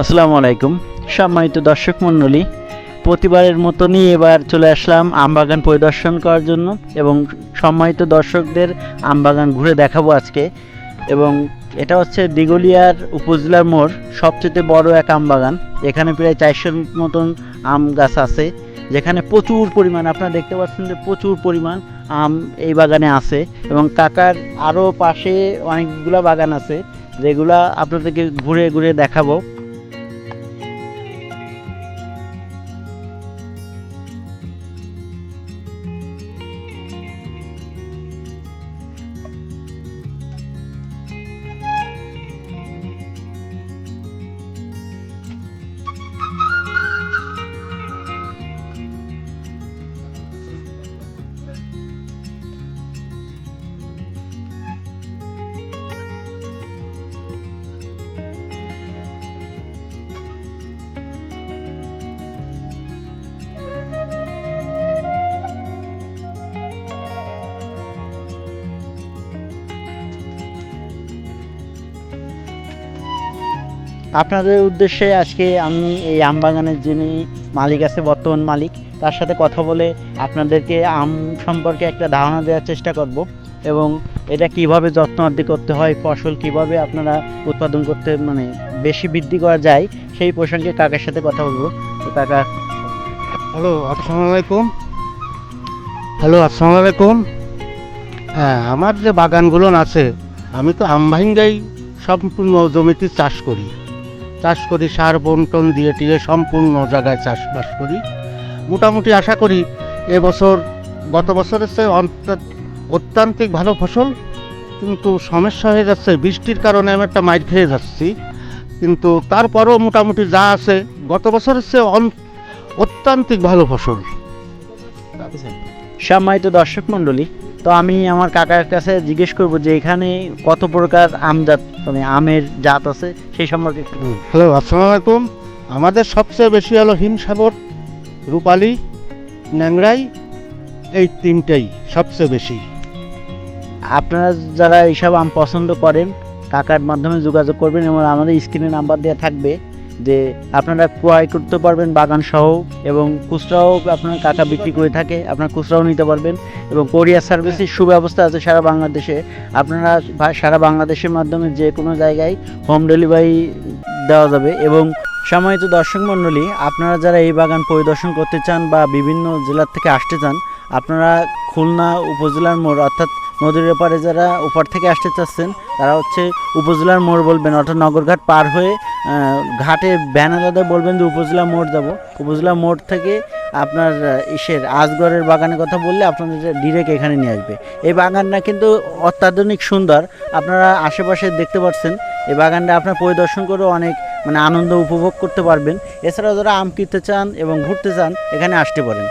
আসসালামু আলাইকুম। সম্মানিত দর্শক মণ্ডলী, প্রতিবারের মতনই এবার চলে আসলাম আমবাগান পরিদর্শন করার জন্য এবং সম্মানিত দর্শকদের আমবাগান ঘুরে দেখাবো আজকে এবং এটা হচ্ছে দিগলিয়ার উপজেলার মোড়, সবচেয়ে বড় এক আমবাগান। এখানে প্রায় চারশোর মতন আম গাছ আছে, যেখানে প্রচুর পরিমাণ, আপনারা দেখতে পাচ্ছেন যে প্রচুর পরিমাণ আম এই বাগানে আছে এবং কাকার আরও পাশে অনেকগুলা বাগান আছে, যেগুলা আপনাদেরকে ঘুরে ঘুরে দেখাবো। আপনাদের উদ্দেশ্যে আজকে আমি এই আম বাগানের যিনি মালিক আছে, বর্তমান মালিক, তার সাথে কথা বলে আপনাদেরকে আম সম্পর্কে একটা ধারণা দেওয়ার চেষ্টা করব এবং এটা কীভাবে যত্ন আদি করতে হয়, ফসল কীভাবে আপনারা উৎপাদন করতে মানে বেশি বৃদ্ধি করা যায়, সেই প্রসঙ্গে কাকার সাথে কথা বলব। কাকা। হ্যালো, আসসালামু আলাইকুম। হ্যালো, আসসালামু আলাইকুম। হ্যাঁ আমার যে বাগানগুলো আছে, আমি তো আমভাঙ্গাই সম্পূর্ণ জমিতে চাষ করি। চাষ করি, সার বন্টন দিয়ে টিয়ে সম্পূর্ণ জায়গায় চাষবাস করি। মোটামুটি আশা করি এবছর গত বছরের চেয়ে অত্যান্তিক ভালো ফসল, কিন্তু সমস্যা হয়ে যাচ্ছে, বৃষ্টির কারণে আমি একটা মাইট খেয়ে যাচ্ছি। কিন্তু তারপরও মোটামুটি যা আছে, গত বছরের চেয়ে অত্যান্তিক ভালো ফসল। সম্মানিত দর্শক মণ্ডলী তো আমি আমার কাকার কাছে জিজ্ঞেস করব যে এখানে কত প্রকার আম জাত মানে আমের জাত আছে সেই সম্পর্কে একটু হ্যালো আসসালামু আলাইকুম। আমাদের সবচেয়ে বেশি হলো হিমসাগর রূপালি ন্যাংরাই এই তিনটেই সবচেয়ে বেশি। আপনারা যারা এইসব আম পছন্দ করেন কাকার মাধ্যমে যোগাযোগ করবেন এবং আমাদের স্ক্রিনে নাম্বার দেওয়া থাকবে। যে আপনারা ক্রয় করতে পারবেন বাগান সহ এবং খুচরাও আপনার কাকা বিক্রি করে থাকে, আপনারা খুচরাও নিতে পারবেন এবং কোরিয়ার সার্ভিসের সুব্যবস্থা আছে সারা বাংলাদেশে। আপনারা সারা বাংলাদেশের মাধ্যমে যে কোনো জায়গায় হোম ডেলিভারি দেওয়া যাবে এবং সম্মানিত দর্শক মণ্ডলী, আপনারা যারা এই বাগান পরিদর্শন করতে চান বা বিভিন্ন জেলার থেকে আসতে চান, আপনারা খুলনা উপজেলার মোড় অর্থাৎ নদীর এপারে যারা ওপার থেকে আসতে চাচ্ছেন, তারা হচ্ছে উপজেলার মোড় বলবেন, অর্থাৎ নগরঘাট পার হয়ে ঘাটে ব্যানালাদা বলবেন যে উপজেলা মোড় যাব। উপজেলা মোড় থেকে আপনার ইসের আজগরের বাগানের কথা বললে আপনাদের ডিরেক্ট এখানে নিয়ে আসবে। এই বাগানটা কিন্তু অত্যাধুনিক সুন্দর। আপনারা আশেপাশে দেখতে পাচ্ছেন, এই বাগানটা আপনার পরিদর্শন করে অনেক মানে আনন্দ উপভোগ করতে পারবেন। এছাড়াও যারা আম কিনতে চান এবং ঘুরতে চান, এখানে আসতে পারেন।